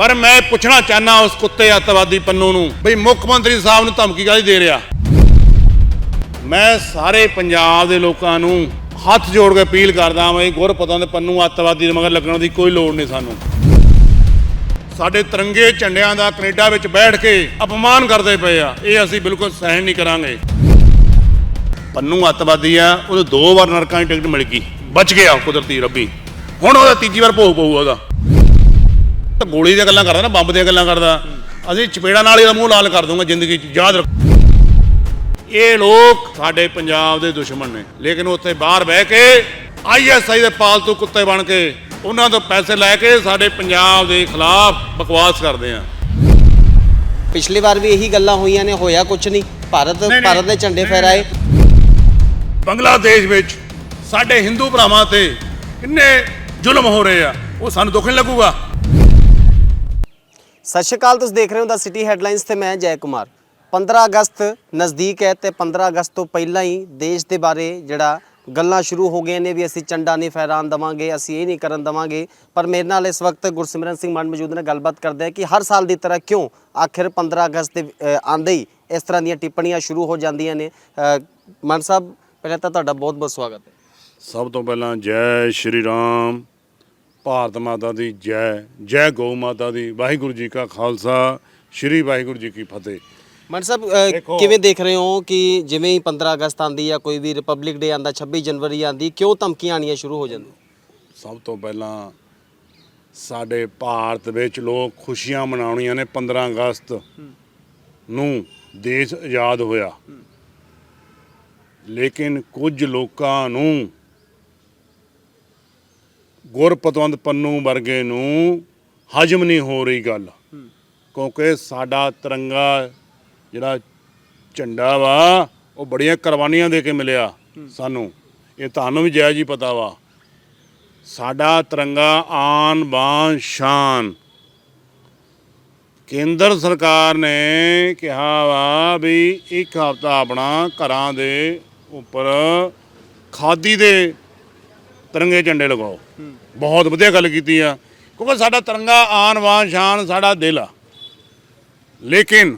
ਪਰ ਮੈਂ ਪੁੱਛਣਾ ਚਾਹਨਾ ਉਸ ਕੁੱਤੇ ਅੱਤਵਾਦੀ ਪੰਨੂ ਨੂੰ, ਬਈ ਮੁੱਖ ਮੰਤਰੀ ਸਾਹਿਬ ਨੂੰ ਧਮਕੀ ਕਾਹਦੀ ਦੇ ਰਿਹਾ? ਮੈਂ ਸਾਰੇ ਪੰਜਾਬ ਦੇ ਲੋਕਾਂ ਨੂੰ ਹੱਥ ਜੋੜ ਕੇ ਅਪੀਲ ਕਰਦਾ ਹਾਂ ਗੁਰਪਤਾਂ ਦੇ ਪੰਨੂ ਅੱਤਵਾਦੀ ਦੇ ਮਗਰ ਲੱਗਣ ਦੀ ਕੋਈ ਲੋੜ ਨਹੀਂ ਸਾਨੂੰ। ਸਾਡੇ ਤਿਰੰਗੇ ਝੰਡਿਆਂ ਦਾ ਕੈਨੇਡਾ ਵਿੱਚ ਬੈਠ ਕੇ ਅਪਮਾਨ ਕਰਦੇ ਪਏ ਆ, ਇਹ ਅਸੀਂ ਬਿਲਕੁਲ ਸਹਿਣ ਨਹੀਂ ਕਰਾਂਗੇ। ਪੰਨੂ ਅੱਤਵਾਦੀ ਆ, ਉਹਨੂੰ ਦੋ ਵਾਰ ਨਰਕਾਂ ਦੀ ਟਿਕਟ ਮਿਲ ਗਈ, ਬਚ ਗਿਆ ਕੁਦਰਤੀ ਰੱਬੀ। ਹੁਣ ਉਹਦਾ ਤੀਜੀ ਵਾਰ ਭੋਗ ਪਊਗਾ ਉਹਦਾ। ਗੋਲੀ ਦੀਆਂ ਗੱਲਾਂ ਕਰਦਾ ਨਾ ਬੰਬ ਦੀਆਂ ਗੱਲਾਂ ਕਰਦਾ। ਅਸੀਂ ਚਪੇੜਾ ਨਾਲ ਹੀ ਉਹਦਾ ਮੂੰਹ ਲਾਲ ਕਰ ਦੂੰਗਾ ਜ਼ਿੰਦਗੀ 'ਚ ਯਾਦ ਰੱਖ। ਇਹ ਲੋਕ ਸਾਡੇ ਪੰਜਾਬ ਦੇ ਦੁਸ਼ਮਣ ਨੇ। ਲੇਕਿਨ ਉੱਥੇ ਬਾਹਰ ਬਹਿ ਕੇ ਆਈਐਸਆਈ ਦੇ ਪਾਲਤੂ ਕੁੱਤੇ ਬਣ ਕੇ ਉਹਨਾਂ ਤੋਂ ਪੈਸੇ ਲੈ ਕੇ ਸਾਡੇ ਪੰਜਾਬ ਦੇ ਖਿਲਾਫ ਬਕਵਾਸ ਕਰਦੇ ਆ। ਪਿਛਲੀ ਵਾਰ ਵੀ ਇਹੀ ਗੱਲਾਂ ਹੋਈਆਂ ਨੇ ਹੋਇਆ ਕੁਝ ਨਹੀਂ। ਭਾਰਤ ਨਹੀਂ। ਭਾਰਤ ਦੇ ਝੰਡੇ ਫਹਿਰਾਏ। ਬੰਗਲਾਦੇਸ਼ ਵਿੱਚ ਸਾਡੇ ਹਿੰਦੂ ਭਰਾਵਾਂ ਤੇ ਕਿੰਨੇ ਜ਼ੁਲਮ ਹੋ ਰਹੇ ਆ। ਉਹ ਸਾਨੂੰ ਦੁੱਖ ਨਹੀਂ ਲੱਗੂਗਾ? ਸਤਿ ਸ਼੍ਰੀ ਅਕਾਲ ਤੁਸੀਂ ਦੇਖ ਰਹੇ ਹੋ ਦਾ ਸਿਟੀ ਹੈਡਲਾਈਨਸ ਤੇ ਮੈਂ ਜੈ ਕੁਮਾਰ। 15 ਅਗਸਤ ਨਜ਼ਦੀਕ ਹੈ ਤੇ 15 ਅਗਸਤ ਤੋਂ ਪਹਿਲਾਂ ਹੀ ਦੇਸ਼ ਦੇ ਬਾਰੇ ਜਿਹੜਾ ਗੱਲਾਂ ਸ਼ੁਰੂ ਹੋ ਗਈਆਂ ਨੇ ਵੀ ਅਸੀਂ ਝੰਡਾ ਨਹੀਂ ਫਹਿਰਾਨ ਦਵਾਂਗੇ ਅਸੀਂ ਇਹ ਨਹੀਂ ਕਰਨ ਦਵਾਂਗੇ। ਪਰ ਮੇਰੇ ਨਾਲ ਇਸ ਵਕਤ ਗੁਰਸਿਮਰਨ ਸਿੰਘ ਮਨ ਮੌਜੂਦ ਨੇ ਗੱਲਬਾਤ ਕਰਦੇ ਆ ਕਿ ਹਰ ਸਾਲ ਦੀ ਤਰ੍ਹਾਂ ਕਿਉਂ ਆਖਿਰ 15 ਅਗਸਤ ਦੇ ਅ, ਆਉਂਦੇ ਹੀ ਇਸ ਤਰ੍ਹਾਂ ਦੀਆਂ ਟਿੱਪਣੀਆਂ ਸ਼ੁਰੂ ਹੋ ਜਾਂਦੀਆਂ ਨੇ। ਮਨ ਸਾਹਿਬ ਪਹਿਲਾਂ ਤਾਂ ਤੁਹਾਡਾ ਬਹੁਤ ਬਹੁਤ ਸਵਾਗਤ ਹੈ। ਸਭ ਤੋਂ ਪਹਿਲਾਂ ਜੈ ਸ਼੍ਰੀ ਰਾਮ। ਭਾਰਤ ਮਾਤਾ ਦੀ ਜੈ ਜੈ ਗਊ ਮਾਤਾ ਦੀ। ਵਾਹਿਗੁਰੂ ਜੀ ਕਾ ਖਾਲਸਾ ਸ਼੍ਰੀ ਵਾਹਿਗੁਰੂ ਜੀ ਕੀ ਫਤਿਹ। ਮਨ ਸਾਹਿਬ ਅ, ਦੇਖੋ। ਕਿਵੇਂ ਦੇਖ ਰਹੇ ਹੋ ਕਿ ਜਿਵੇਂ ਹੀ 15 ਅਗਸਤ ਆਂਦੀ ਜਾਂ ਕੋਈ ਵੀ ਰਿਪਬਲਿਕ ਡੇ ਆਂਦਾ 26 ਜਨਵਰੀ ਆਂਦੀ ਕਿਉਂ ਧਮਕੀਆਂ ਆਣੀਆਂ ਸ਼ੁਰੂ ਹੋ ਜਾਂਦੀਆਂ? ਸਭ ਤੋਂ ਪਹਿਲਾਂ ਸਾਡੇ ਭਾਰਤ ਵਿੱਚ ਲੋਕ ਖੁਸ਼ੀਆਂ ਮਨਾਉਣੀਆਂ ਨੇ 15 ਅਗਸਤ ਨੂੰ। ਦੇਸ਼ ਆਜ਼ਾਦ ਹੋਇਆ। ਲੇਕਿਨ ਕੁਝ ਲੋਕਾਂ ਨੂੰ ਗੁਰਪਤਵੰਤ ਪੰਨੂ ਵਰਗੇ ਨੂੰ ਹਜਮ ਨਹੀਂ ਹੋ ਰਹੀ ਗੱਲ। ਕਿਉਂਕਿ ਸਾਡਾ ਤਿਰੰਗਾ ਜਿਹੜਾ ਝੰਡਾ ਵਾ, ਉਹ ਬੜੀਆਂ ਕੁਰਬਾਨੀਆਂ ਦੇ ਕੇ ਮਿਲਿਆ ਸਾਨੂੰ। ਇਹ ਤੁਹਾਨੂੰ ਵੀ ਜਾਇਜ਼ ਹੀ ਪਤਾ ਵਾ। ਸਾਡਾ ਤਿਰੰਗਾ ਆਨ ਬਾਨ ਸ਼ਾਨ। ਕੇਂਦਰ ਸਰਕਾਰ ਨੇ ਕਿਹਾ ਵਾ ਵੀ ਇੱਕ ਹਫਤਾ ਆਪਣਾ ਘਰਾਂ ਦੇ ਉੱਪਰ ਖਾਦੀ ਦੇ ਤਿਰੰਗੇ ਝੰਡੇ ਲਗਾਓ। ਬਹੁਤ ਵਧੀਆ ਗੱਲ ਕੀਤੀ ਆ। ਕਿਉਂਕਿ ਸਾਡਾ ਤਿਰੰਗਾ ਆਨ ਬਾਨ ਸ਼ਾਨ ਸਾਡਾ ਦਿਲ ਆ। ਲੇਕਿਨ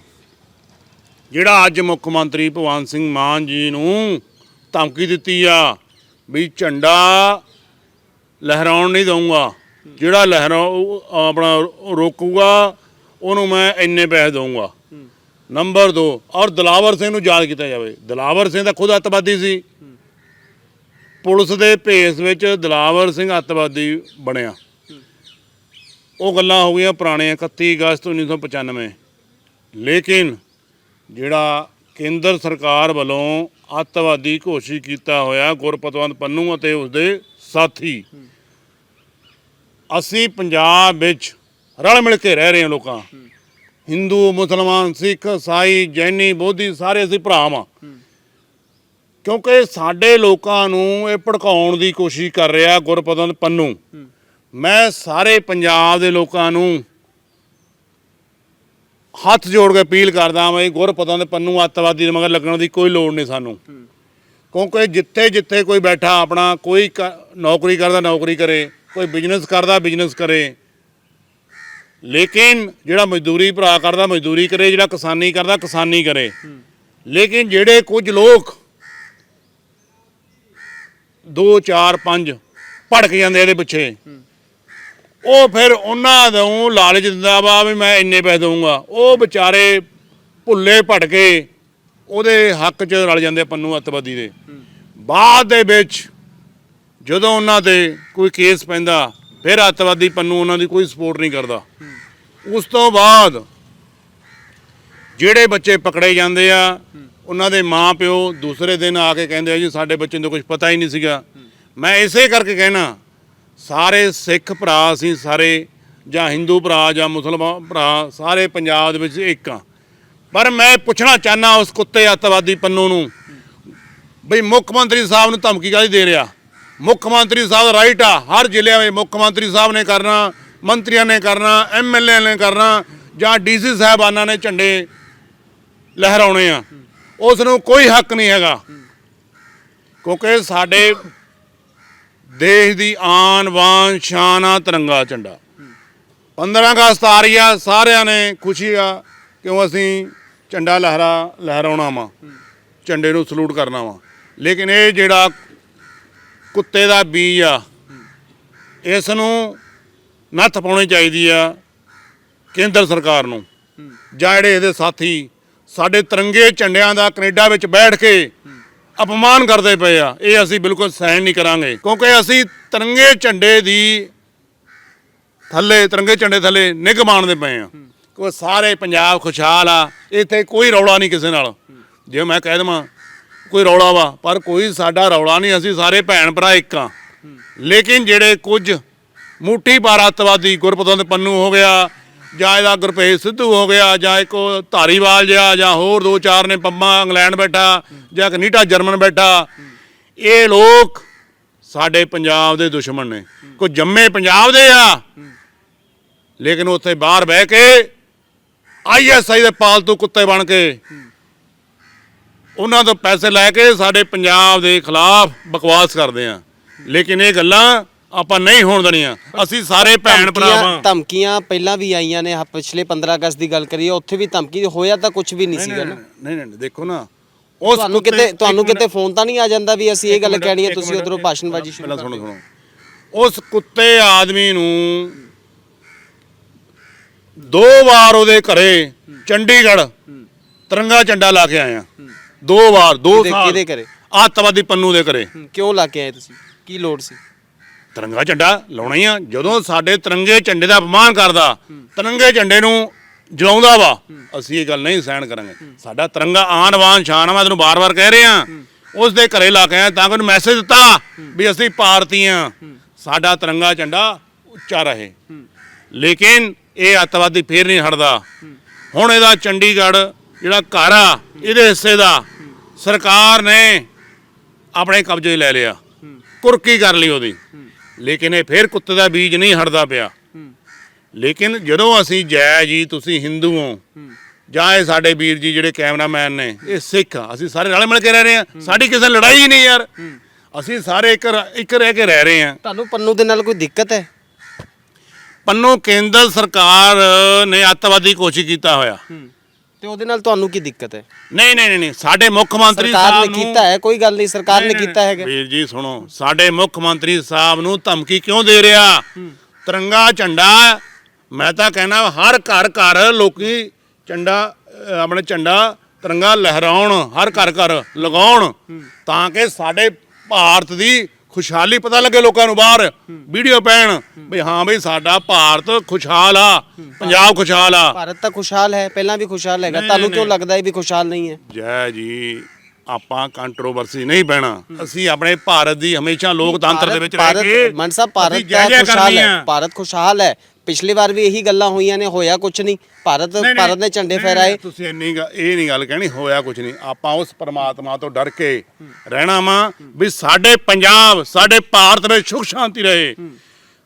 ਜਿਹੜਾ ਅੱਜ ਮੁੱਖ ਮੰਤਰੀ ਭਗਵੰਤ ਸਿੰਘ ਮਾਨ ਜੀ ਨੂੰ ਧਮਕੀ ਦਿੱਤੀ ਆ ਵੀ ਝੰਡਾ ਲਹਿਰਾਉਣ ਨਹੀਂ ਦਊਂਗਾ ਜਿਹੜਾ ਲਹਿਰਾ ਆਪਣਾ ਰੋਕੂਗਾ ਉਹਨੂੰ ਮੈਂ ਇੰਨੇ ਪੈਸੇ ਦਊਂਗਾ। ਨੰਬਰ 2 ਔਰ ਦਲਾਵਰ ਸਿੰਘ ਨੂੰ ਯਾਦ ਕੀਤਾ ਜਾਵੇ। ਦਲਾਵਰ ਸਿੰਘ ਤਾਂ ਖੁਦ ਅੱਤਵਾਦੀ ਸੀ। ਪੁਲਿਸ ਦੇ ਭੇਸ ਵਿੱਚ ਦਲਾਵਰ ਸਿੰਘ ਅੱਤਵਾਦੀ ਬਣਿਆ। ਉਹ ਗੱਲਾਂ ਹੋ ਗਈਆਂ ਪੁਰਾਣੀਆਂ 31 ਅਗਸਤ 1995 ਲੇਕਿਨ ਜਿਹੜਾ ਕੇਂਦਰ ਸਰਕਾਰ ਵੱਲੋਂ ਅੱਤਵਾਦੀ ਘੋਸ਼ਿਤ ਕੀਤਾ ਹੋਇਆ ਗੁਰਪਤਵੰਤ ਪੰਨੂ ਅਤੇ ਉਸਦੇ ਸਾਥੀ, ਅਸੀਂ ਪੰਜਾਬ ਵਿੱਚ ਰਲ ਮਿਲ ਕੇ ਰਹਿ ਰਹੇ ਹਾਂ ਲੋਕਾਂ। ਹਿੰਦੂ, ਮੁਸਲਮਾਨ, ਸਿੱਖ ਈਸਾਈ ਜੈਨੀ, ਬੋਧੀ ਸਾਰੇ ਅਸੀਂ ਭਰਾ ਵਾਂ। ਕਿਉਂਕਿ ਸਾਡੇ ਲੋਕਾਂ ਨੂੰ ਇਹ ਭੜਕਾਉਣ ਦੀ ਕੋਸ਼ਿਸ਼ ਕਰ ਰਿਹਾ ਗੁਰਪਤਵੰਤ ਪੰਨੂ। ਮੈਂ ਸਾਰੇ ਪੰਜਾਬ ਦੇ ਲੋਕਾਂ ਨੂੰ ਹੱਥ ਜੋੜ ਕੇ ਅਪੀਲ ਕਰਦਾ ਹਾਂ ਗੁਰਪਤਾਂ ਦੇ ਪੰਨੂ ਅੱਤਵਾਦੀ ਦੇ ਮਗਰ ਲੱਗਣ ਦੀ ਕੋਈ ਲੋੜ ਨਹੀਂ ਸਾਨੂੰ। ਕਿਉਂਕਿ ਜਿੱਥੇ ਜਿੱਥੇ ਕੋਈ ਬੈਠਾ ਆਪਣਾ ਕੋਈ ਨੌਕਰੀ ਕਰਦਾ ਨੌਕਰੀ ਕਰੇ ਕੋਈ ਬਿਜ਼ਨਸ ਕਰਦਾ ਬਿਜ਼ਨਸ ਕਰੇ। ਲੇਕਿਨ ਜਿਹੜਾ ਮਜ਼ਦੂਰੀ ਭਰਾ ਕਰਦਾ ਮਜ਼ਦੂਰੀ ਕਰੇ ਜਿਹੜਾ ਕਿਸਾਨੀ ਕਰਦਾ ਕਿਸਾਨੀ ਕਰੇ। ਲੇਕਿਨ ਜਿਹੜੇ ਕੁਝ ਲੋਕ 2 4 5 ਭੜਕ ਜਾਂਦੇ ਇਹਦੇ ਪਿੱਛੇ। ਉਹ ਫਿਰ ਉਹਨਾਂ ਨੂੰ ਲਾਲਚ ਦਿੰਦਾ ਵਾ ਵੀ ਮੈਂ ਇੰਨੇ ਪੈਸੇ ਦਊਂਗਾ। ਉਹ ਵਿਚਾਰੇ ਭੁੱਲੇ ਭਟਕੇ ਉਹਦੇ ਹੱਕ 'ਚ ਰਲ ਜਾਂਦੇ ਪੰਨੂ ਅੱਤਵਾਦੀ ਦੇ। ਬਾਅਦ ਦੇ ਵਿੱਚ ਜਦੋਂ ਉਹਨਾਂ ਤੇ ਕੋਈ ਕੇਸ ਪੈਂਦਾ, ਫਿਰ ਅੱਤਵਾਦੀ ਪੰਨੂ ਉਹਨਾਂ ਦੀ ਕੋਈ ਸਪੋਰਟ ਨਹੀਂ ਕਰਦਾ। ਉਸ ਤੋਂ ਬਾਅਦ ਜਿਹੜੇ ਬੱਚੇ ਪਕੜੇ ਜਾਂਦੇ ਆ ਉਹਨਾਂ ਦੇ ਮਾਂ ਪਿਓ ਦੂਸਰੇ ਦਿਨ ਆ ਕੇ ਕਹਿੰਦੇ ਆ ਜੀ, ਸਾਡੇ ਬੱਚੇ ਨੂੰ ਕੁਝ ਪਤਾ ਹੀ ਨਹੀਂ ਸੀਗਾ। ਮੈਂ ਇਸੇ ਕਰਕੇ ਕਹਿਣਾ, ਸਾਰੇ ਸਿੱਖ ਭਰਾ ਅਸੀਂ ਸਾਰੇ ਜਾਂ ਹਿੰਦੂ ਭਰਾ ਜਾਂ ਮੁਸਲਮਾਨ ਭਰਾ, ਸਾਰੇ ਪੰਜਾਬ ਦੇ ਵਿੱਚ ਇੱਕ ਆ। ਪਰ ਮੈਂ ਪੁੱਛਣਾ ਚਾਹਨਾ ਉਸ ਕੁੱਤੇ ਅੱਤਵਾਦੀ ਪੰਨੂ ਨੂੰ, ਬਈ ਮੁੱਖ ਮੰਤਰੀ ਸਾਹਿਬ ਨੂੰ ਧਮਕੀ ਕਾਹਦੀ ਦੇ ਰਿਹਾ? ਮੁੱਖ ਮੰਤਰੀ ਸਾਹਿਬ ਰਾਈਟ ਆ, ਹਰ ਜ਼ਿਲ੍ਹੇ ਵਿੱਚ ਮੁੱਖ ਮੰਤਰੀ ਸਾਹਿਬ ਨੇ ਕਰਨਾ, ਮੰਤਰੀਆਂ ਨੇ ਕਰਨਾ ਐਮਐਲਏ ਨੇ ਕਰਨਾ, ਜਾਂ ਡੀਸੀ ਸਾਹਿਬਾਨਾਂ ਨੇ ਝੰਡੇ ਲਹਿਰਾਉਣੇ ਆ। ਉਸ ਨੂੰ ਕੋਈ ਹੱਕ ਨਹੀਂ ਹੈਗਾ। ਕਿਉਂਕਿ ਸਾਡੇ ਦੇਸ਼ ਦੀ ਆਨ ਬਾਨ ਸ਼ਾਨ ਆ ਤਿਰੰਗਾ ਝੰਡਾ। 15 ਅਗਸਤ ਆ ਰਹੀ ਆ, ਸਾਰਿਆਂ ਨੇ ਖੁਸ਼ੀ ਆ ਕਿਉਂ ਅਸੀਂ ਝੰਡਾ ਲਹਿਰਾ, ਲਹਿਰਾਉਣਾ ਵਾ, ਝੰਡੇ ਨੂੰ ਸਲੂਟ ਕਰਨਾ ਵਾ। ਲੇਕਿਨ ਇਹ ਜਿਹੜਾ ਕੁੱਤੇ ਦਾ ਬੀਜ ਆ, ਇਸ ਨੂੰ ਨੱਥ ਪਾਉਣੀ ਚਾਹੀਦੀ ਆ ਕੇਂਦਰ ਸਰਕਾਰ ਨੂੰ, ਜਾਂ ਜਿਹੜੇ ਇਹਦੇ ਸਾਥੀ ਸਾਡੇ ਤਿਰੰਗੇ ਝੰਡਿਆਂ ਦਾ ਕੈਨੇਡਾ ਵਿੱਚ ਬੈਠ ਕੇ ਅਪਮਾਨ ਕਰਦੇ ਪਏ ਆ। ਇਹ ਅਸੀਂ ਬਿਲਕੁਲ ਸਹਿਣ ਨਹੀਂ ਕਰਾਂਗੇ। ਕਿਉਂਕਿ ਅਸੀਂ ਤਿਰੰਗੇ ਝੰਡੇ ਦੀ ਥੱਲੇ, ਤਿਰੰਗੇ ਝੰਡੇ ਥੱਲੇ ਨਿੱਘ ਮਾਣਦੇ ਪਏ ਆ। ਕੋਈ ਸਾਰੇ ਪੰਜਾਬ ਖੁਸ਼ਹਾਲ ਆ। ਇੱਥੇ ਕੋਈ ਰੌਲਾ ਨਹੀਂ ਕਿਸੇ ਨਾਲ। ਜੇ ਮੈਂ ਕਹਿ ਦਵਾਂ, ਕੋਈ ਰੌਲਾ ਵਾ, ਪਰ ਕੋਈ ਸਾਡਾ ਰੌਲਾ ਨਹੀਂ। ਅਸੀਂ ਸਾਰੇ ਭੈਣ ਭਰਾ ਇੱਕ ਆ। ਲੇਕਿਨ ਜਿਹੜੇ ਕੁਝ ਮੁੱਠੀ ਭਾਰਤਵਾਦੀ ਗੁਰਪਤਵੰਤ ਪੰਨੂ ਹੋ ਗਿਆ ਜਾਂ ਇਹਦਾ ਗੁਰਪ੍ਰੀਤ ਸਿੱਧੂ ਹੋ ਗਿਆ, ਜਾਂ ਇੱਕ ਉਹ ਧਾਰੀਵਾਲ ਜਿਹਾ, ਜਾਂ ਹੋਰ ਦੋ ਚਾਰ ਨੇ ਪੰਮਾ ਇੰਗਲੈਂਡ ਬੈਠਾ, ਜਾਂ ਕੈਨੇਡਾ, ਜਰਮਨ ਬੈਠਾ। ਇਹ ਲੋਕ ਸਾਡੇ ਪੰਜਾਬ ਦੇ ਦੁਸ਼ਮਣ ਨੇ। ਕੋਈ ਜੰਮੇ ਪੰਜਾਬ ਦੇ ਆ। ਲੇਕਿਨ ਉੱਥੇ ਬਾਹਰ ਬਹਿ ਕੇ ਆਈਐਸਆਈ ਦੇ ਪਾਲਤੂ ਕੁੱਤੇ ਬਣ ਕੇ ਉਹਨਾਂ ਤੋਂ ਪੈਸੇ ਲੈ ਕੇ ਸਾਡੇ ਪੰਜਾਬ ਦੇ ਖਿਲਾਫ ਬਕਵਾਸ ਕਰਦੇ ਆ। ਲੇਕਿਨ ਇਹ ਗੱਲਾਂ ਆਪਾਂ ਨਹੀਂ ਹੋਣ ਦੇਣੀਆਂ। ਅਸੀਂ ਸਾਰੇ ਭੈਣ ਭਰਾ ਧਮਕੀਆਂ- ਵਾਂ। ਧਮਕੀਆਂ ਪਹਿਲਾਂ ਵੀ ਆਈਆਂ ਨੇ ਆਹ ਪਿਛਲੇ 15 ਅਗਸਤ ਦੀ ਗੱਲ ਕਰੀਏ ਉੱਥੇ ਵੀ ਧਮਕੀ ਹੋਇਆ ਤਾਂ ਕੁਝ ਵੀ ਨਹੀਂ ਸੀਗਾ ਨਾ ਨਹੀਂ ਨਹੀਂ ਦੇਖੋ ਨਾ ਉਸ ਤੁਹਾਨੂੰ ਕੁੱਤੇ- ਕਿਤੇ ਤੁਹਾਨੂੰ ਇੱਕ ਮਿੰਟ- ਕਿਤੇ ਫੋਨ ਤਾਂ ਨਹੀਂ ਆ ਜਾਂਦਾ ਵੀ ਅਸੀਂ ਇਹ ਗੱਲ ਮਿੰਟ, ਕਹਿਣੀ ਹੈ ਤੁਸੀਂ ਮਿੰਟ, ਉਧਰੋਂ ਇੱਕ ਭਾਸ਼ਣਬਾਜ਼ੀ ਸ਼ੁਰੂ ਪਹਿਲਾਂ ਸੁਣੋ। ਸੁਣੋ। ਉਸ ਕੁੱਤੇ ਆਦਮੀ ਨੂੰ ਦੋ ਵਾਰ ਉਹਦੇ ਘਰੇ ਚੰਡੀਗੜ੍ਹ ਤਿਰੰਗਾ ਝੰਡਾ ਲਾ ਕੇ ਆਇਆ ਦੋ ਵਾਰ ਦੋ ਕਿਹਦੇ- ਸਾਲ। ਕਿਹਦੇ ਘਰੇ? ਆਤਵਾਦੀ ਪੰਨੂ ਦੇ ਘਰੇ। ਹੂੰ, ਕਿਉਂ ਲਾ ਕੇ ਆਏ ਤੁਸੀਂ? ਕੀ ਲੋੜ ਸੀ? ਤਿਰੰਗਾ ਝੰਡਾ ਲਾਉਣਾ ਹੀ ਆ। ਜਦੋਂ ਸਾਡੇ ਤਿਰੰਗੇ ਝੰਡੇ ਦਾ ਅਪਮਾਨ ਕਰਦਾ, ਤਿਰੰਗੇ ਝੰਡੇ ਨੂੰ ਜਲਾਉਂਦਾ ਵਾ, ਅਸੀਂ ਇਹ ਗੱਲ ਨਹੀਂ ਸਹਿਣ ਕਰਾਂਗੇ। ਸਾਡਾ ਤਿਰੰਗਾ ਆਨ ਬਾਨ ਸ਼ਾਨ ਆ ਮੈਂ ਤੈਨੂੰ ਬਾਰ-ਬਾਰ ਕਹਿ ਰਿਹਾ। ਉਸ ਦੇ ਘਰੇ ਲਾ ਕੇ ਆਇਆ ਤਾਂ ਕਿ ਉਹਨੂੰ ਮੈਸੇਜ ਦਿੱਤਾ ਵੀ ਅਸੀਂ ਭਾਰਤੀ ਆ। ਸਾਡਾ ਤਿਰੰਗਾ ਝੰਡਾ ਉੱਚਾ ਰਹੇ। ਲੇਕਿਨ ਇਹ ਅੱਤਵਾਦੀ ਫੇਰ ਨਹੀਂ ਹਟਦਾ। ਹੁਣ ਇਹਦਾ ਚੰਡੀਗੜ੍ਹ ਜਿਹੜਾ ਘਰ ਆ, ਇਹਦੇ ਹਿੱਸੇ ਦਾ ਸਰਕਾਰ ਨੇ ਆਪਣੇ ਕਬਜ਼ੇ ਲੈ ਲਿਆ। ਕੁਰਕੀ ਕਰ ਲਈ ਉਹਦੀ। ਲੇਕਿਨ ਇਹ ਫੇਰ ਕੁੱਤੇ ਦਾ ਬੀਜ ਨਹੀਂ ਹਟਦਾ ਪਿਆ। ਲੇਕਿਨ ਜਦੋਂ ਅਸੀਂ ਜੈ ਜੀ ਤੁਸੀਂ ਹਿੰਦੂ ਹੋ ਜਾਂ ਇਹ ਸਾਡੇ ਵੀਰ ਜੀ ਜਿਹੜੇ ਕੈਮਰਾਮੈਨ ਨੇ ਇਹ ਸਿੱਖ ਆ। ਅਸੀਂ ਸਾਰੇ ਰਲ ਮਿਲ ਕੇ ਰਹਿ ਰਹੇ ਆ ਸਾਡੀ ਕਿਸੇ ਨਾਲ ਲੜਾਈ ਹੀ ਨਹੀਂ ਯਾਰ। ਅਸੀਂ ਸਾਰੇ ਇੱਕ ਇੱਕ ਰਹਿ ਕੇ ਰਹਿ ਰਹੇ ਆ ਤੁਹਾਨੂੰ ਪੰਨੂ ਦੇ ਨਾਲ ਕੋਈ ਦਿੱਕਤ ਹੈ? ਪੰਨੋ ਕੇਂਦਰ ਸਰਕਾਰ ਨੇ ਅੱਤਵਾਦੀ ਕੋਸ਼ਿਸ਼ ਕੀਤਾ ਹੋਇਆ। ਤੇ ਉਹਦੇ ਨਾਲ ਤੁਹਾਨੂੰ ਕੀ ਦਿੱਕਤ ਹੈ? ਨਹੀਂ ਨਹੀਂ ਨਹੀਂ, ਸਾਡੇ ਮੁੱਖ ਮੰਤਰੀ ਸਰਕਾਰ ਸਾਹਿਬ ਨੇ ਨੂੰ ਕੀਤਾ ਹੈ ਕੋਈ ਗੱਲ ਨਹੀਂ ਸਰਕਾਰ ਨੇ ਕੀਤਾ ਹੈਗਾ। ਵੀਰ ਜੀ ਸੁਣੋ ਸਾਡੇ ਮੁੱਖ ਮੰਤਰੀ ਸਾਹਿਬ ਨੂੰ ਧਮਕੀ ਕਿਉਂ ਦੇ ਰਿਹਾ? ਤਿਰੰਗਾ ਝੰਡਾ ਮੈਂ ਤਾਂ ਕਹਿਣਾ ਹਰ ਘਰ ਘਰ ਲੋਕੀ ਝੰਡਾ ਅਹ, ਆਪਣੇ ਝੰਡਾ ਤਿਰੰਗਾ ਲਹਿਰਾਉਣ ਹਰ ਘਰ ਘਰ ਲਗਾਉਣ ਤਾਂ ਕਿ ਸਾਡੇ ਭਾਰਤ ਦੀ ਖੁਸ਼ਹਾਲੀ ਪਤਾ ਲੱਗੇ ਲੋਕਾਂ ਨੂੰ ਬਾਹਰ ਵੀਡੀਓ ਪੈਣ ਵੀ ਹਾਂ ਬਈ ਸਾਡਾ ਭਾਰਤ ਖੁਸ਼ਹਾਲ ਆ ਪੰਜਾਬ ਖੁਸ਼ਹਾਲ ਆ। ਭਾਰਤ ਤਾਂ ਖੁਸ਼ਹਾਲ ਹੈ ਪਹਿਲਾਂ ਵੀ ਖੁਸ਼ਹਾਲ ਹੈਗਾ ਤੁਹਾਨੂੰ ਕਿਉਂ ਲੱਗਦਾ ਹੈ ਵੀ ਖੁਸ਼ਹਾਲ ਨਹੀਂ ਹੈ? ਜੈ ਜੀ ਆਪਾਂ ਕੰਟਰੋਵਰਸੀ ਨਹੀਂ ਪੈਣਾ। ਅਸੀਂ ਆਪਣੇ ਭਾਰਤ ਦੀ ਹਮੇਸ਼ਾ ਲੋਕਤੰਤਰ ਦੇ ਵਿੱਚ ਰਹਿ ਕੇ ਮਨ ਸਾਹਿਬ ਭਾਰਤ ਖੁਸ਼ਹਾਲ ਹੈ। ਭਾਰਤ ਖੁਸ਼ਹਾਲ ਹੈ। ਪਿਛਲੀ ਵਾਰ ਵੀ ਇਹੀ ਗੱਲਾਂ ਹੋਈਆਂ ਨੇ ਹੋਇਆ ਕੁਝ ਨਹੀਂ। ਭਾਰਤ ਭਾਰਤ ਨੇ ਝੰਡੇ ਫਹਿਰਾਏ। ਤੁਸੀਂ ਇੰਨੀ ਇਹ ਨਹੀਂ ਗੱਲ ਕਹਿਣੀ ਹੋਇਆ ਕੁਝ ਨਹੀਂ। ਆਪਾਂ ਉਸ ਪਰਮਾਤਮਾ ਤੋਂ ਡਰ ਕੇ ਰਹਿਣਾ ਵਾ ਵੀ ਸਾਡੇ ਪੰਜਾਬ ਸਾਡੇ ਭਾਰਤ ਵਿੱਚ ਸੁਖ ਸ਼ਾਂਤੀ ਰਹੇ।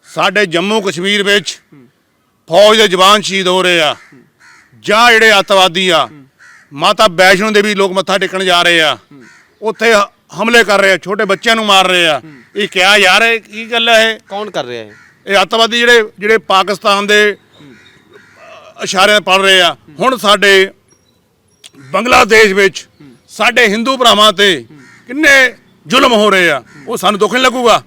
ਸਾਡੇ ਜੰਮੂ ਕਸ਼ਮੀਰ ਵਿੱਚ ਫੌਜ ਦੇ ਜਵਾਨ ਸ਼ਹੀਦ ਹੋ ਰਹੇ ਆ। ਜਾਂ ਜਿਹੜੇ ਅੱਤਵਾਦੀ ਆ ਮਾਤਾ ਵੈਸ਼ਨੋ ਦੇਵੀ ਲੋਕ ਮੱਥਾ ਟੇਕਣ ਜਾ ਰਹੇ ਆ। ਉੱਥੇ ਹਮਲੇ ਕਰ ਰਹੇ ਆ ਛੋਟੇ ਬੱਚਿਆਂ ਨੂੰ ਮਾਰ ਰਹੇ ਆ। ਇਹ ਕਿਹਾ ਯਾਰ ਇਹ ਕੀ ਗੱਲ ਹੈ ਇਹ? ਕੌਣ ਕਰ ਰਿਹਾ ਹੈ ਇਹ ਅੱਤਵਾਦੀ ਜਿਹੜੇ ਜਿਹੜੇ ਪਾਕਿਸਤਾਨ ਦੇ ਇਸ਼ਾਰੇ ਪੜ ਰਹੇ ਆ, ਹੁਣ ਸਾਡੇ ਬੰਗਲਾਦੇਸ਼ ਵਿੱਚ ਸਾਡੇ ਹਿੰਦੂ ਭਰਾਵਾਂ ਤੇ ਕਿੰਨੇ ਜ਼ੁਲਮ ਹੋ ਰਹੇ ਆ, ਉਹ ਸਾਨੂੰ ਦੁੱਖ ਨਹੀਂ ਲੱਗੂਗਾ?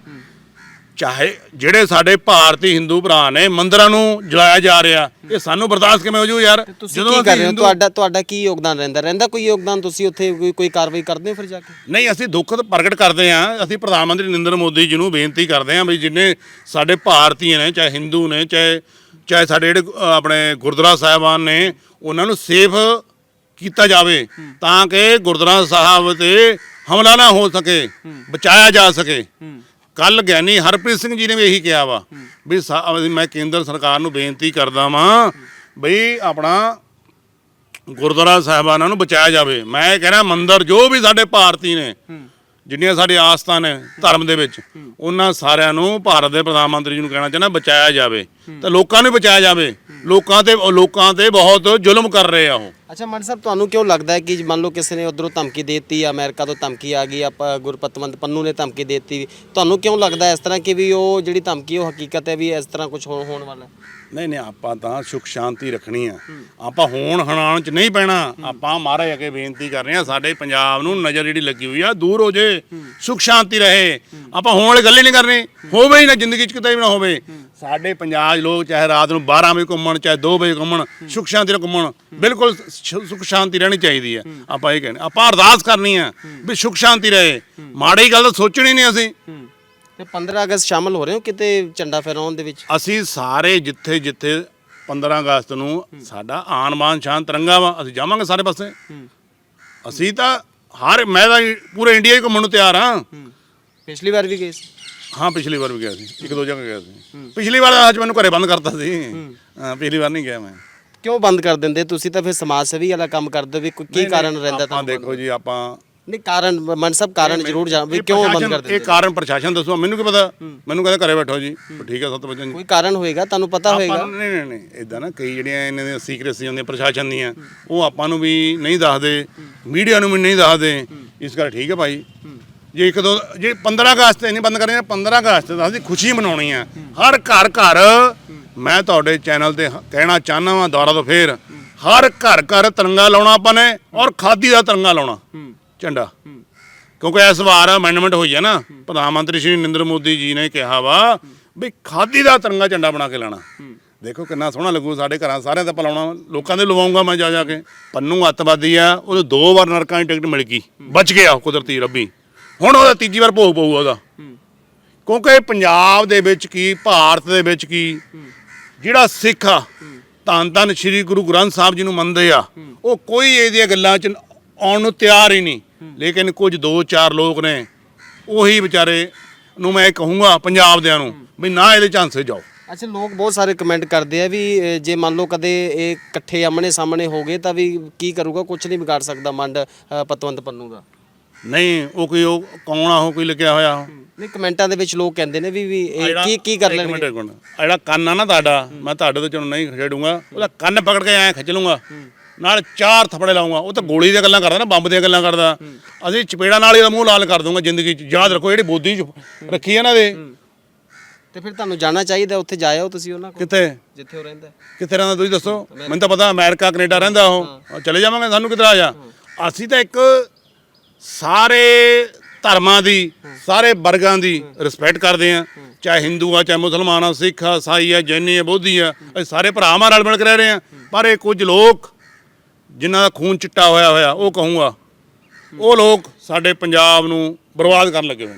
ਚਾਹੇ ਜਿਹੜੇ ਸਾਡੇ ਭਾਰਤੀ ਹਿੰਦੂ ਭਰਾ ਨੇ ਮੰਦਰਾਂ ਨੂੰ ਜਲਾਇਆ ਜਾ ਰਿਹਾ ਇਹ ਸਾਨੂੰ ਬਰਦਾਸ਼ਤ ਕਿਵੇਂ ਹੋ ਜੂ ਯਾਰ? ਤੁਸੀਂ ਕੀ ਕਰ ਰਹੇ ਹੋ? ਤੁਹਾਡਾ ਤੁਹਾਡਾ ਕੀ ਯੋਗਦਾਨ ਰਹਿੰਦਾ? ਰਹਿੰਦਾ ਕੋਈ ਯੋਗਦਾਨ ਤੁਸੀਂ ਉੱਥੇ ਕੋਈ ਕੋਈ ਕਾਰਵਾਈ ਕਰਦੇ ਹੋ ਫਿਰ ਜਾ ਕੇ? ਨਹੀਂ ਅਸੀਂ ਦੁੱਖ ਤਾਂ ਪ੍ਰਗਟ ਕਰਦੇ ਹਾਂ। ਅਸੀਂ ਪ੍ਰਧਾਨ ਮੰਤਰੀ ਨਰਿੰਦਰ ਮੋਦੀ ਜੀ ਨੂੰ ਬੇਨਤੀ ਕਰਦੇ ਹਾਂ ਵੀ ਜਿੰਨੇ ਸਾਡੇ ਭਾਰਤੀ ਨੇ ਚਾਹੇ ਹਿੰਦੂ ਨੇ ਚਾਹੇ ਚਾਹੇ ਸਾਡੇ ਜਿਹੜੇ ਆਪਣੇ ਗੁਰਦੁਆਰਾ ਸਾਹਿਬਾਨ ਨੇ ਉਹਨਾਂ ਨੂੰ ਸੇਫ ਕੀਤਾ ਜਾਵੇ ਤਾਂ ਕਿ ਗੁਰਦੁਆਰਾ ਸਾਹਿਬ ਤੇ ਹਮਲਾ ਨਾ ਹੋ ਸਕੇ ਬਚਾਇਆ ਜਾ ਸਕੇ। ਕੱਲ ਗਿਆਨੀ ਹਰਪ੍ਰੀਤ ਸਿੰਘ ਜੀ ਨੇ ਵੀ ਇਹੀ ਕਿਹਾ ਵਾ ਵੀ ਸਾ- ਮੈਂ ਕੇਂਦਰ ਸਰਕਾਰ ਨੂੰ ਬੇਨਤੀ ਕਰਦਾ ਵਾਂ ਬਈ ਆਪਣਾ ਗੁਰਦੁਆਰਾ ਸਾਹਿਬਾਨਾਂ ਨੂੰ ਬਚਾਇਆ ਜਾਵੇ। ਮੈਂ ਇਹ ਕਹਿ ਰਿਹਾ ਮੰਦਿਰ ਜੋ ਵੀ ਸਾਡੇ ਭਾਰਤੀ ਨੇ ਜਿੰਨੀਆਂ ਸਾਡੇ ਆਸਥਾ ਨੇ ਧਰਮ ਦੇ ਵਿੱਚ ਉਹਨਾਂ ਸਾਰਿਆਂ ਨੂੰ ਭਾਰਤ ਦੇ ਪ੍ਰਧਾਨ ਮੰਤਰੀ ਜੀ ਨੂੰ ਕਹਿਣਾ ਚਾਹੁੰਦਾ ਬਚਾਇਆ ਜਾਵੇ। ਤੇ ਲੋਕਾਂ ਨੂੰ ਬਚਾਇਆ ਜਾਵੇ। ਲੋਕਾਂ ਤੇ ਲੋਕਾਂ ਤੇ ਬਹੁਤ ਜ਼ੁਲਮ ਕਰ ਰਹੇ ਆ ਉਹ। ਅੱਛਾ ਮਨ ਸਾਹਿਬ ਤੁਹਾਨੂੰ ਕਿਉਂ ਲੱਗਦਾ ਹੈ ਕਿ ਮੰਨ ਲਓ ਕਿਸੇ ਨੇ ਉਧਰੋਂ ਧਮਕੀ ਦਿੱਤੀ ਅਮਰੀਕਾ ਤੋਂ ਧਮਕੀ ਆ ਗਈ ਆਪਾਂ ਗੁਰਪਤਵੰਤ ਪੰਨੂ ਨੇ ਧਮਕੀ ਦਿੱਤੀ ਤੁਹਾਨੂੰ ਕਿਉਂ ਲੱਗਦਾ ਇਸ ਤਰ੍ਹਾਂ ਕਿ ਵੀ ਉਹ ਜਿਹੜੀ ਧਮਕੀ ਉਹ ਹਕੀਕਤ ਹੈ ਵੀ ਇਸ ਤਰ੍ਹਾਂ ਕੁਝ ਹੋਣ ਵਾਲਾ ਹੈ? ਨਹੀਂ ਨਹੀਂ ਆਪਾਂ ਤਾਂ ਸੁਖ ਸ਼ਾਂਤੀ ਰੱਖਣੀ ਆ। ਆਪਾਂ ਹੋਣ ਹਣਾਣ ਚ ਨਹੀਂ ਪੈਣਾ। ਆਪਾਂ ਮਹਾਰਾਜ ਅੱਗੇ ਬੇਨਤੀ ਕਰ ਰਹੇ ਆ ਸਾਡੇ ਪੰਜਾਬ ਨੂੰ ਨਜ਼ਰ ਜਿਹੜੀ ਲੱਗੀ ਹੋਈ ਆ ਦੂਰ ਹੋ ਜੇ ਸੁਖ ਸ਼ਾਂਤੀ ਰਹੇ। ਆਪਾਂ ਹੋਣ ਵਾਲੀ ਗੱਲ ਹੀ ਨਹੀਂ ਕਰਨੀ। ਹੋਵੇ ਹੀ ਨਾ ਜ਼ਿੰਦਗੀ ਚ ਕਿਤੇ ਵੀ ਨਾ ਹੋਵੇ। ਸਾਡੇ ਪੰਜਾਬ ਲੋਕ ਚਾਹੇ ਰਾਤ ਨੂੰ 12 ਵਜੇ ਘੁੰਮਣ ਚਾਹੇ 2 ਵਜੇ ਘੁੰਮਣ ਸੁਖ ਸ਼ਾਂਤੀ ਨਾਲ ਘੁੰਮਣ ਬਿਲਕੁਲ ਸੁਖ ਸ਼ਾਂਤੀ ਰਹਿਣੀ ਚਾਹੀਦੀ ਆ ਆਪਾਂ ਇਹ ਕਹਿੰਦੇ ਆਪਾਂ ਅਰਦਾਸ ਕਰਨੀ ਆ ਵੀ ਸੁਖ ਸ਼ਾਂਤੀ ਰਹੇ। ਮਾੜੀ ਗੱਲ ਤਾਂ ਸੋਚਣੀ ਨਹੀਂ ਅਸੀਂ। ਤੇ 15 ਅਗਸਤ ਸ਼ਾਮਲ ਹੋ ਰਹੇ ਹੋ ਕਿਤੇ ਝੰਡਾ ਫਹਿਰਾਉਣ ਦੇ ਵਿੱਚ? ਅਸੀਂ ਸਾਰੇ ਜਿੱਥੇ ਜਿੱਥੇ 15 ਅਗਸਤ ਨੂੰ ਸਾਡਾ ਆਨ ਬਾਨ ਸ਼ਾਨ ਤਿਰੰਗਾ ਵਾ ਅਸੀਂ ਜਾਵਾਂਗੇ ਸਾਰੇ ਪਾਸੇ। ਅਸੀਂ ਤਾਂ ਹਰ ਮੈਂ ਤਾਂ ਪੂਰੇ ਇੰਡੀਆ ਹੀ ਘੁੰਮਣ ਨੂੰ ਤਿਆਰ ਹਾਂ। ਪਿਛਲੀ ਵਾਰ ਵੀ ਗਏ ਸੀ। ਹਾਂ ਪਿਛਲੀ ਵਾਰ ਵੀ ਗਿਆ ਸੀ। ਇੱਕ ਦੋ ਜਗ੍ਹਾ ਗਿਆ ਸੀ। ਪਿਛਲੀ ਵਾਰ ਅੱਜ ਮੈਨੂੰ ਘਰੇ ਬੰਦ ਕਰਤਾ ਸੀ। ਹਾਂ ਪਿਛਲੀ ਵਾਰ ਨਹੀਂ ਗਿਆ ਮੈਂ। ਕਿਉਂ ਬੰਦ ਕਰ ਦਿੰਦੇ? ਤੁਸੀਂ ਤਾਂ ਫਿਰ ਸਮਾਜ ਸੇਵੀ ਵਾਲਾ ਕੰਮ ਕਰਦੇ ਵੀ ਕੋਈ ਕੀ ਕਾਰਨ ਰਹਿੰਦਾ ਆਪਾਂ ਦੇਖੋ ਜੀ ਆਪਾਂ ਨਹੀਂ ਕਾਰਨ ਮਨਸਬ ਕਾਰਨ ਜ਼ਰੂਰ ਜਾਣ ਵੀ ਕਿਉਂ ਬੰਦ ਕਰ ਦਿੰਦੇ? ਇਹ ਕਾਰਨ ਪ੍ਰਸ਼ਾਸਨ ਦੱਸੋ ਮੈਨੂੰ ਕੀ ਪਤਾ? ਮੈਨੂੰ ਕਹਿੰਦਾ ਘਰੇ ਬੈਠੋ ਜੀ। ਠੀਕ ਹੈ 7 ਵਜੇ ਕੋਈ ਕਾਰਨ ਹੋਏਗਾ? ਤੁਹਾਨੂੰ ਪਤਾ ਹੋਏਗਾ? ਨਹੀਂ ਨਹੀਂ ਨਹੀਂ ਇਦਾਂ ਨਾ ਕਈ ਜਿਹੜੀਆਂ ਇਹਨਾਂ ਦੀਆਂ ਸੀਕ੍ਰੇਸੀ ਹੁੰਦੀਆਂ ਪ੍ਰਸ਼ਾਸਨ ਦੀਆਂ ਉਹ ਆਪਾਂ ਨੂੰ ਵੀ ਨਹੀਂ ਦੱਸਦੇ। ਮੀਡੀਆ ਨੂੰ ਵੀ ਨਹੀਂ ਦੱਸਦੇ। ਇਸ ਕਰਕੇ ਠੀਕ ਹੈ ਭਾਈ। ਜੇ ਇੱਕ ਦੋ ਜੇ 15 ਅਗਸਤ ਤੇ ਨਹੀਂ ਬੰਦ ਕਰਨੀ 15 ਅਗਸਤ ਦਾ ਅਸੀਂ ਖੁਸ਼ੀ ਮਨਾਉਣੀ ਆ ਹਰ ਘਰ ਘਰ ਮੈਂ ਤੁਹਾਡੇ ਚੈਨਲ ਤੇ ਕਹਿਣਾ ਚਾਹਨਾ ਵਾਂ ਦੁਆਰਾ ਤੋਂ ਫੇਰ। ਹਰ ਘਰ ਘਰ ਤਿਰੰਗਾ ਲਾਉਣਾ ਆਪਾਂ ਨੇ ਔਰ ਖਾਦੀ ਦਾ ਤਿਰੰਗਾ ਲਾਉਣਾ। ਝੰਡਾ। ਕਿਉਂਕਿ ਇਸ ਵਾਰ ਅਮੈਂਡਮੈਂਟ ਹੋਈ ਹੈ ਨਾ, ਪ੍ਰਧਾਨ ਮੰਤਰੀ ਸ਼੍ਰੀ ਨਰਿੰਦਰ ਮੋਦੀ ਜੀ ਨੇ ਕਿਹਾ ਵਾ ਵੀ ਖਾਦੀ ਦਾ ਤਿਰੰਗਾ ਝੰਡਾ ਬਣਾ ਕੇ ਲਾਣਾ। ਦੇਖੋ ਕਿੰਨਾ ਸੋਹਣਾ ਲੱਗੂ ਸਾਡੇ ਘਰਾਂ ਸਾਰਿਆਂ ਤੇ ਪਲਾਉਣਾ, ਲੋਕਾਂ ਦੇ ਲਵਾਉਂਗਾ ਮੈਂ ਜਾ ਜਾ ਕੇ। ਪੰਨੂ ਅੱਤਵਾਦੀ ਆ ਉਹਨੂੰ ਦੋ ਵਾਰ ਨਰਕਾਂ ਦੀ ਟਿਕਟ ਮਿਲ ਗਈ। ਬਚ ਗਿਆ ਕੁਦਰਤੀ ਰੱਬੀ। ਹੁਣ ਉਹਦਾ ਤੀਜੀ ਵਾਰ ਭੋਗ ਪਊਗਾ ਉਹਦਾ। ਕਿਉਂਕਿ ਪੰਜਾਬ ਦੇ ਵਿੱਚ ਕੀ, ਭਾਰਤ ਦੇ ਵਿੱਚ ਕੀ, ਜਿਹੜਾ ਸਿੱਖ ਆ, ਧੰਨ ਧੰਨ ਸ੍ਰੀ ਗੁਰੂ ਗ੍ਰੰਥ ਸਾਹਿਬ ਜੀ ਨੂੰ ਮੰਨਦੇ ਆ, ਉਹ ਕੋਈ ਇਹਦੀਆਂ ਗੱਲਾਂ 'ਚ ਆਉਣ ਨੂੰ ਤਿਆਰ ਹੀ ਨਹੀਂ। ਲੇਕਿਨ ਕੁਝ ਦੋ ਚਾਰ ਲੋਕ ਨੇ, ਉਹੀ ਵਿਚਾਰੇ ਨੂੰ ਮੈਂ ਕਹੂੰਗਾ ਪੰਜਾਬ ਦਿਆਂ ਨੂੰ ਵੀ ਨਾ ਇਹਦੇ ਝਾਂਸੇ ਜਾਓ। ਅੱਛਾ, ਲੋਕ ਬਹੁਤ ਸਾਰੇ ਕਮੈਂਟ ਕਰਦੇ ਆ ਵੀ ਜੇ ਮੰਨ ਲਓ ਕਦੇ ਇਹ ਇਕੱਠੇ ਆਮਣੇ ਸਾਹਮਣੇ ਹੋ ਗਏ ਤਾਂ ਵੀ ਕੀ ਕਰੂਗਾ? ਕੁਝ ਨਹੀਂ ਵਿਗਾੜ ਸਕਦਾ ਮੰਡ ਪਤਵੰਤ ਪੰਨੂ ਦਾ। ਨਹੀਂ ਉਹ ਕੋਈ ਉਹ ਕੌਣ ਆ ਉਹ ਕੋਈ ਲੱਗਿਆ ਹੋਇਆ? ਨਹੀਂ ਕਮੈਂਟਾਂ ਦੇ ਵਿੱਚ ਲੋਕ ਕਹਿੰਦੇ ਨੇ ਵੀ ਵੀ ਇਹ ਕੀ ਕੀ ਕਰ ਇੱਕ ਮਿੰਟ, ਲੈਣਗੇ ਇੱਕ ਮਿੰਟ। ਆਹ ਜਿਹੜਾ ਕੰਨ ਆ ਨਾ ਤੁਹਾਡਾ ਮੈਂ ਤੁਹਾਡੇ ਤੋਂ ਚੋਂ ਨਹੀਂ ਖੇਡੂੰਗਾ ਉਹਦਾ ਕੰਨ ਪਕੜ ਕੇ ਐਂ ਖਿੱਚ ਲੂੰਗਾ ਨਾਲ ਚਾਰ ਥੱਪੜੇ ਲਾਉਂਗਾ ਉਹ ਤਾਂ ਗੋਲੀ ਦੀਆਂ ਗੱਲਾਂ ਕਰਦਾ ਨਾ ਬੰਬ ਦੀਆਂ ਗੱਲਾਂ ਕਰਦਾ। ਅਸੀਂ ਚਪੇੜਾ ਨਾਲ ਹੀ ਇਹਦਾ ਮੂੰਹ ਲਾਲ ਕਰ ਦੂੰਗਾ ਜ਼ਿੰਦਗੀ 'ਚ। ਯਾਦ ਰੱਖੋ ਜਿਹੜੀ ਬੋਦੀ 'ਚ ਰੱਖੀ ਹੈ ਨਾ ਦੇ ਤੇ ਫਿਰ ਤੁਹਾਨੂੰ ਜਾਣਾ ਚਾਹੀਦਾ ਉੱਥੇ ਜਾਇਓ ਤੁਸੀਂ ਉਹਨਾਂ ਕੋਲ। ਕਿੱਥੇ? ਜਿੱਥੇ ਉਹ ਰਹਿੰਦਾ। ਕਿੱਥੇ ਰਹਿੰਦਾ ਤੁਸੀਂ ਦੱਸੋ? ਮੈਨੂੰ ਤਾਂ ਪਤਾ ਅਮਰੀਕਾ ਕੈਨੇਡਾ ਰਹਿੰਦਾ ਉਹ। ਉਹ ਚਲੇ ਜਾਵਾਂਗੇ ਸਾਨੂੰ ਕਿਧਰ ਆ ਜਾ। ਅਸੀਂ ਤਾਂ ਇੱਕ ਸਾਰੇ ਧਰਮਾਂ ਦੀ, ਸਾਰੇ ਵਰਗਾਂ ਦੀ ਰਿਸਪੈਕਟ ਕਰਦੇ ਆ ਚਾਹੇ ਹਿੰਦੂ ਆ, ਚਾਹੇ ਮੁਸਲਮਾਨ ਆ, ਸਿੱਖ ਆ, ਸਾਈ ਆ, ਜੈਨੀ ਆ, ਬੋਧੀ ਆ, ਅਸੀਂ ਸਾਰੇ ਭਰਾਵਾਂ ਨਾਲ ਮਿਲ ਕੇ ਰਹਿ ਰਹੇ ਆ ਪਰ ਇਹ ਕੁਝ ਲੋਕ ਜਿਨ੍ਹਾਂ ਦਾ ਖੂਨ ਚਿੱਟਾ ਹੋਇਆ ਹੋਇਆ, ਉਹ ਕਹੂੰਗਾ, ਉਹ ਲੋਕ ਸਾਡੇ ਪੰਜਾਬ ਨੂੰ ਬਰਬਾਦ ਕਰਨ ਲੱਗੇ ਹੋਏ ਨੇ।